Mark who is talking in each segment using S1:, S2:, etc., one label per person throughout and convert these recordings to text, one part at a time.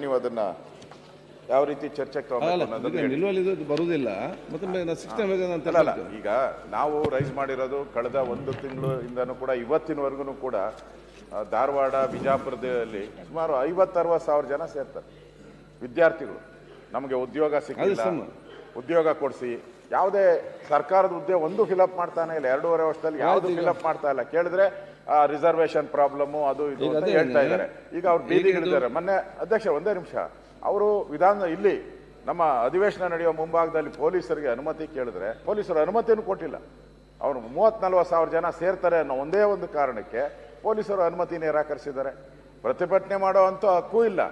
S1: ನೀವು ಅದನ್ನ ಯಾವ ರೀತಿ ಚರ್ಚೆ ತಗೋಬೇಕು
S2: ಅಲ್ಲ
S1: ಅನ್ನೋದನ್ನ
S2: ಈಗ
S1: ಹೇಳಿ.
S2: ನಿಲುವಲ್ಲಿ ಇದು ಬರುವುದಿಲ್ಲ ಮತ್ತೆ ಸಿಸ್ಟಮ್ ಅಂತ
S1: ಅಲ್ಲ ಅಲ್ಲ ಈಗ ನಾವು ರೈಸ್ ಮಾಡಿರೋದು ಕಳೆದ ಒಂದು ತಿಂಗಳು ಇಂದನೂ ಕೂಡ ಇವತ್ತಿನವರೆಗೂ ಕೂಡ ಧಾರವಾಡ ಬಿಜಾಪುರದಲ್ಲಿ ಸುಮಾರು ಐವತ್ತರವತ್ತು ಸಾವಿರ ಜನ ಸೇರ್ತಾರೆ ವಿದ್ಯಾರ್ಥಿಗಳು ನಮಗೆ ಉದ್ಯೋಗ ಸಿಕ್ಕಿಲ್ಲ ಉದ್ಯೋಗ ಕೊಡಿಸಿ. ಯಾವುದೇ ಸರ್ಕಾರದ ಹುದ್ದೆ ಒಂದು ಫಿಲಪ್ ಮಾಡ್ತಾನೆ ಇಲ್ಲ. ಎರಡೂವರೆ ವರ್ಷದಲ್ಲಿ ಯಾವುದು ಫಿಲಪ್ ಮಾಡ್ತಾ ಇಲ್ಲ. ಕೇಳಿದ್ರೆ ರಿಸರ್ವೇಶನ್ ಪ್ರಾಬ್ಲಮ್ ಅದು ಇದು ಅಂತ ಹೇಳ್ತಾ ಇದ್ದಾರೆ. ಈಗ ಅವ್ರು ಬೀದಿಗಿಳಿದ್ದಾರೆ ಮೊನ್ನೆ ಅಧ್ಯಕ್ಷ ಒಂದೇ ನಿಮಿಷ. ಅವರು ವಿಧಾನ ಇಲ್ಲಿ ನಮ್ಮ ಅಧಿವೇಶನ ನಡೆಯುವ ಮುಂಭಾಗದಲ್ಲಿ ಪೊಲೀಸರಿಗೆ ಅನುಮತಿ ಕೇಳಿದ್ರೆ ಪೊಲೀಸರು ಅನುಮತಿಯನ್ನು ಕೊಟ್ಟಿಲ್ಲ. ಅವರು ಮೂವತ್ ನಲ್ವತ್ತು ಸಾವಿರ ಜನ ಸೇರ್ತಾರೆ ಅನ್ನೋ ಒಂದೇ ಒಂದು ಕಾರಣಕ್ಕೆ ಪೊಲೀಸರು ಅನುಮತಿ ನಿರಾಕರಿಸಿದ್ದಾರೆ. ಪ್ರತಿಭಟನೆ ಮಾಡೋ ಅಂತ ಹಕ್ಕೂ ಇಲ್ಲ.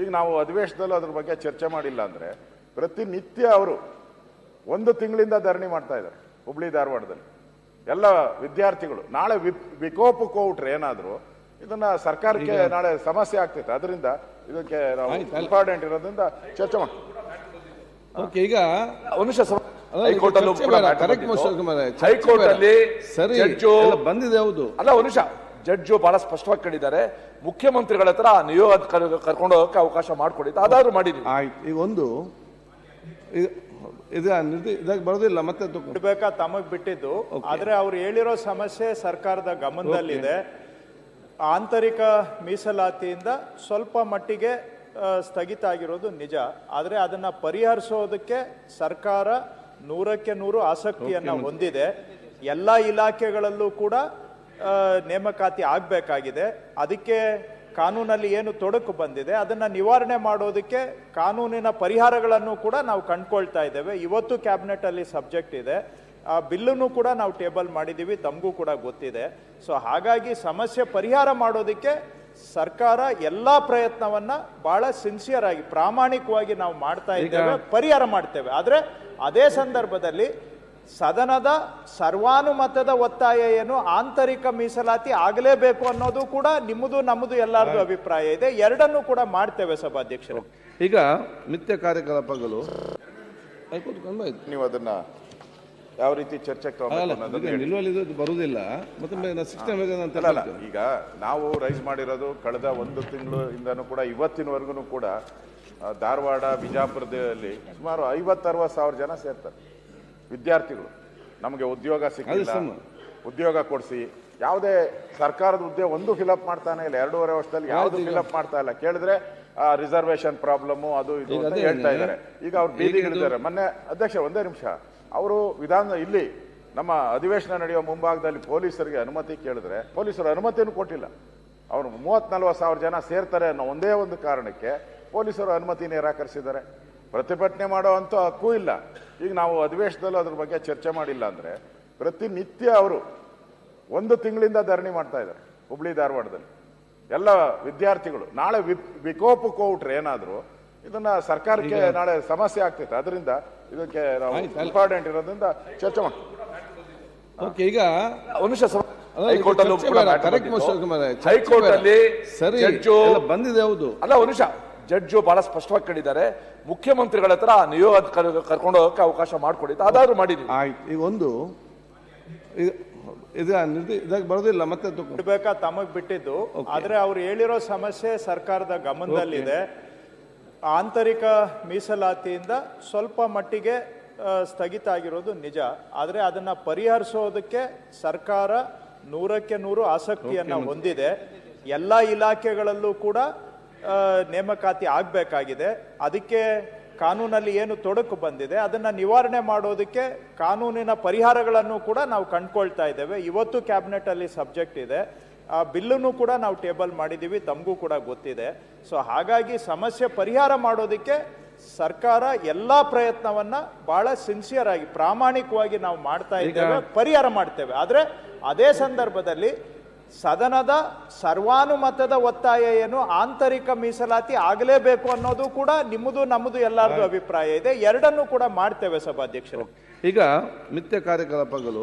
S1: ಈಗ ನಾವು ಅಧಿವೇಶನದಲ್ಲೂ ಅದ್ರ ಬಗ್ಗೆ ಚರ್ಚೆ ಮಾಡಿಲ್ಲ ಅಂದ್ರೆ ಪ್ರತಿನಿತ್ಯ ಅವರು ಒಂದು ತಿಂಗಳಿಂದ ಧರಣಿ ಮಾಡ್ತಾ ಇದ್ದಾರೆ ಹುಬ್ಳಿ ಧಾರವಾಡದಲ್ಲಿ. ಎಲ್ಲ ವಿದ್ಯಾರ್ಥಿಗಳು ನಾಳೆ ವಿಪ್ ವಿಕೋಪಕ್ಕೆ ಹೋಗ್ಬಿಟ್ರೆ ಏನಾದ್ರು ಇದನ್ನ ಸರ್ಕಾರಕ್ಕೆ ನಾಳೆ ಸಮಸ್ಯೆ ಆಗ್ತೈತೆ. ಅದರಿಂದ ಇದಕ್ಕೆ ನಾವು ಇಂಪಾರ್ಟೆಂಟ್ ಇರೋದ್ರಿಂದ ಚರ್ಚೆ ಮಾಡಿ
S2: ಓಕೆ ಈಗ
S3: ಹೈಕೋರ್ಟ್ ಅಲ್ಲೂ
S2: ಬಂದಿದೆ ಹೌದು.
S3: ಅಲ್ಲ ಒಂದು ನಿಮಿಷ. ಜಡ್ಜು ಬಹಳ ಸ್ಪಷ್ಟವಾಗಿ ಕೇಳಿದ್ದಾರೆ. ಮುಖ್ಯಮಂತ್ರಿಗಳ ಹತ್ರ ಆ ನಿಯೋಗ ಕರ್- ಕರ್ಕೊಂಡು ಹೋಗಕ್ಕೆ ಅವಕಾಶ ಮಾಡಿಕೊಡಿ ಅದಾದ್ರೂ ಮಾಡಿದ್ವಿ
S2: ಆಯ್ತು. ಈಗ ಒಂದು ಇದು ಇದಾಗ ಬರೋದಿಲ್ಲ ಮತ್ತೆ
S4: ಬಿಡ್ಬೇಕಾ ತಮಗ್ ಬಿಟ್ಟಿದ್ದು. ಆದ್ರೆ ಅವ್ರು ಹೇಳಿರೋ ಸಮಸ್ಯೆ ಸರ್ಕಾರದ ಗಮನದಲ್ಲಿದೆ. ಆಂತರಿಕ ಮೀಸಲಾತಿಯಿಂದ ಸ್ವಲ್ಪ ಮಟ್ಟಿಗೆ ಸ್ಥಗಿತ ಆಗಿರೋದು ನಿಜ. ಆದರೆ ಅದನ್ನ ಪರಿಹರಿಸೋದಕ್ಕೆ ಸರ್ಕಾರ ನೂರಕ್ಕೆ ನೂರು ಆಸಕ್ತಿಯನ್ನ ಹೊಂದಿದೆ. ಎಲ್ಲ ಇಲಾಖೆಗಳಲ್ಲೂ ಕೂಡ ನೇಮಕಾತಿ ಆಗಬೇಕಾಗಿದೆ. ಅದಕ್ಕೆ ಕಾನೂನಲ್ಲಿ ಏನು ತೊಡಕು ಬಂದಿದೆ ಅದನ್ನು ನಿವಾರಣೆ ಮಾಡೋದಕ್ಕೆ ಕಾನೂನಿನ ಪರಿಹಾರಗಳನ್ನು ಕೂಡ ನಾವು ಕಂಡುಕೊಳ್ತಾ ಇದ್ದೇವೆ. ಇವತ್ತು ಕ್ಯಾಬಿನೆಟಲ್ಲಿ ಸಬ್ಜೆಕ್ಟ್ ಇದೆ. ಆ ಬಿಲ್ಲನ್ನು ಕೂಡ ನಾವು ಟೇಬಲ್ ಮಾಡಿದ್ದೀವಿ ತಮಗೂ ಕೂಡ ಗೊತ್ತಿದೆ. ಸೊ ಹಾಗಾಗಿ ಸಮಸ್ಯೆ ಪರಿಹಾರ ಮಾಡೋದಕ್ಕೆ ಸರ್ಕಾರ ಎಲ್ಲ ಪ್ರಯತ್ನವನ್ನ ಬಹಳ ಸಿನ್ಸಿಯರ್ ಆಗಿ ಪ್ರಾಮಾಣಿಕವಾಗಿ ನಾವು ಮಾಡ್ತಾ ಇದ್ದೇವೆ ಪರಿಹಾರ ಮಾಡ್ತೇವೆ. ಆದರೆ ಅದೇ ಸಂದರ್ಭದಲ್ಲಿ ಸದನದ ಸರ್ವಾನುಮತದ ಒತ್ತಾಯ ಏನು ಆಂತರಿಕ ಮೀಸಲಾತಿ ಆಗಲೇಬೇಕು ಅನ್ನೋದು ಕೂಡ ನಿಮ್ಮದು ನಮ್ಮದು ಎಲ್ಲರದು ಅಭಿಪ್ರಾಯ ಇದೆ. ಎರಡನ್ನೂ ಕೂಡ ಮಾಡ್ತೇವೆ ಸಭಾಧ್ಯಕ್ಷರು.
S2: ಈಗ ನಿತ್ಯ ಕಾರ್ಯಕಲಾಪಗಳು.
S1: ನೀವು ಅದನ್ನ ಯಾವ ರೀತಿ
S2: ಇದು ಬರುವುದಿಲ್ಲ.
S1: ಈಗ ನಾವು ರೈಸ್ ಮಾಡಿರೋದು ಕಳೆದ ಒಂದು ತಿಂಗಳು ಇಂದನೂ ಕೂಡ ಇವತ್ತಿನವರೆಗೂ ಕೂಡ ಧಾರವಾಡ ಬಿಜಾಪುರದಲ್ಲಿ ಸುಮಾರು ಐವತ್ತರವತ್ತು ಸಾವಿರ ಜನ ಸೇರ್ತಾರೆ. ವಿದ್ಯಾರ್ಥಿಗಳು ನಮಗೆ ಉದ್ಯೋಗ ಸಿಕ್ಕಿಲ್ಲ. ಉದ್ಯೋಗ ಕೊಡಿಸಿ. ಯಾವುದೇ ಸರ್ಕಾರದ ಹುದ್ದೆ ಒಂದು ಫಿಲಪ್ ಮಾಡ್ತಾನೆ ಇಲ್ಲ ಎರಡೂವರೆ ವರ್ಷದಲ್ಲಿ ಯಾವುದು ಫಿಲಪ್ ಮಾಡ್ತಾ ಇಲ್ಲ. ಕೇಳಿದ್ರೆ ರಿಸರ್ವೇಶನ್ ಪ್ರಾಬ್ಲಮ್ ಅದು ಇದು ಅಂತ ಹೇಳ್ತಾ. ಇದ್ದಾರೆ. ಈಗ ಅವ್ರು ಬೀದಿಗಿಳಿದ್ದಾರೆ ಮೊನ್ನೆ ಅಧ್ಯಕ್ಷ ಒಂದೇ ನಿಮಿಷ. ಅವರು ವಿಧಾನ ಇಲ್ಲಿ ನಮ್ಮ ಅಧಿವೇಶನ ನಡೆಯುವ ಮುಂಭಾಗದಲ್ಲಿ ಪೊಲೀಸರಿಗೆ ಅನುಮತಿ ಕೇಳಿದ್ರೆ ಪೊಲೀಸರು ಅನುಮತಿಯನ್ನು ಕೊಟ್ಟಿಲ್ಲ. ಅವರು ಮೂವತ್ತ್ ನಲ್ವತ್ತು ಸಾವಿರ ಜನ ಸೇರ್ತಾರೆ ಅನ್ನೋ ಒಂದೇ ಒಂದು ಕಾರಣಕ್ಕೆ ಪೊಲೀಸರು ಅನುಮತಿ ನಿರಾಕರಿಸಿದ್ದಾರೆ. ಪ್ರತಿಭಟನೆ ಮಾಡೋ ಹಕ್ಕು ಹಕ್ಕೂ ಇಲ್ಲ. ಈಗ ನಾವು ಅಧಿವೇಶನದಲ್ಲೂ ಅದ್ರ ಬಗ್ಗೆ ಚರ್ಚೆ ಮಾಡಿಲ್ಲ ಅಂದ್ರೆ ಪ್ರತಿನಿತ್ಯ ಅವರು ಒಂದು ತಿಂಗಳಿಂದ ಧರಣಿ ಮಾಡ್ತಾ ಇದ್ದಾರೆ ಹುಬ್ಳಿ ಧಾರವಾಡದಲ್ಲಿ. ಎಲ್ಲ ವಿದ್ಯಾರ್ಥಿಗಳು ನಾಳೆ ವಿಕೋಪಕ್ಕೆ ಹೋಗ್ಬಿಟ್ರೆ ಏನಾದರೂ ಇದನ್ನ ಸರ್ಕಾರಕ್ಕೆ ನಾಳೆ ಸಮಸ್ಯೆ ಆಗ್ತೈತೆ. ಅದರಿಂದ ಇದಕ್ಕೆ ನಾವು ಇಂಪಾರ್ಟೆಂಟ್ ಇರೋದ್ರಿಂದ ಚರ್ಚೆ ಮಾಡಿ.
S2: ಈಗ
S3: ಹೈಕೋರ್ಟ್ ಅಲ್ಲೂ
S2: ಸರಿ. ಬಂದಿದೆ ಹೌದು.
S3: ಅಲ್ಲ ಒಂದು ನಿಮಿಷ. ಜಡ್ಜು ಬಹಳ ಸ್ಪಷ್ಟವಾಗಿ ಕಂಡಿದ್ದಾರೆ ಮುಖ್ಯಮಂತ್ರಿಗಳ ಹತ್ರ ಆ ನಿಯೋಗ ಕರ್- ಕರ್ಕೊಂಡು ಹೋಗಕ್ಕೆ ಅವಕಾಶ ಮಾಡಿಕೊಡಿತ್ತು ಅದಾದ್ರೂ ಮಾಡಿದೀವಿ.
S2: ಆಯ್ತು ಈಗ ಒಂದು ಇದಾಗ ಬರೋದಿಲ್ಲ ಮತ್ತೆ
S4: ಬಿಡ್ಬೇಕಾ ತಮಗ್ ಬಿಟ್ಟಿದ್ದು. ಆದ್ರೆ ಅವ್ರು ಹೇಳಿರೋ ಸಮಸ್ಯೆ ಸರ್ಕಾರದ ಗಮನದಲ್ಲಿದೆ. ಆಂತರಿಕ ಮೀಸಲಾತಿಯಿಂದ ಸ್ವಲ್ಪ ಮಟ್ಟಿಗೆ ಸ್ಥಗಿತ ಆಗಿರೋದು ನಿಜ. ಆದರೆ ಅದನ್ನ ಪರಿಹರಿಸೋದಕ್ಕೆ ಸರ್ಕಾರ ನೂರಕ್ಕೆ ನೂರು ಆಸಕ್ತಿಯನ್ನ ಹೊಂದಿದೆ. ಎಲ್ಲ ಇಲಾಖೆಗಳಲ್ಲೂ ಕೂಡ ನೇಮಕಾತಿ ಆಗಬೇಕಾಗಿದೆ. ಅದಕ್ಕೆ ಕಾನೂನಲ್ಲಿ ಏನು ತೊಡಕು ಬಂದಿದೆ ಅದನ್ನು ನಿವಾರಣೆ ಮಾಡೋದಕ್ಕೆ ಕಾನೂನಿನ ಪರಿಹಾರಗಳನ್ನು ಕೂಡ ನಾವು ಕಂಡ್ಕೊಳ್ತಾ ಇದ್ದೇವೆ. ಇವತ್ತು ಕ್ಯಾಬಿನೆಟ್ ಅಲ್ಲಿ ಸಬ್ಜೆಕ್ಟ್ ಇದೆ. ಆ ಬಿಲ್ಲನ್ನು ಕೂಡ ನಾವು ಟೇಬಲ್ ಮಾಡಿದ್ದೀವಿ ತಮಗೂ ಕೂಡ ಗೊತ್ತಿದೆ. ಸೊ ಹಾಗಾಗಿ ಸಮಸ್ಯೆ ಪರಿಹಾರ ಮಾಡೋದಕ್ಕೆ ಸರ್ಕಾರ ಎಲ್ಲ ಪ್ರಯತ್ನವನ್ನ ಬಹಳ ಸಿನ್ಸಿಯರ್ ಆಗಿ ಪ್ರಾಮಾಣಿಕವಾಗಿ ನಾವು ಮಾಡ್ತಾ ಇದ್ದೇವೆ ಪರಿಹಾರ ಮಾಡ್ತೇವೆ. ಆದರೆ ಅದೇ ಸಂದರ್ಭದಲ್ಲಿ ಸದನದ ಸರ್ವಾನುಮತದ ಒತ್ತಾಯ ಏನು ಆಂತರಿಕ ಮೀಸಲಾತಿ ಆಗಲೇಬೇಕು ಅನ್ನೋದು ಕೂಡ ನಿಮ್ಮದು ನಮ್ಮದು ಎಲ್ಲರದು ಅಭಿಪ್ರಾಯ ಇದೆ. ಎರಡನ್ನೂ ಕೂಡ ಮಾಡ್ತೇವೆ ಸಭಾಧ್ಯಕ್ಷರು.
S2: ಈಗ ಮಿಥ್ಯ ಕಾರ್ಯಕಲಾಪಗಳು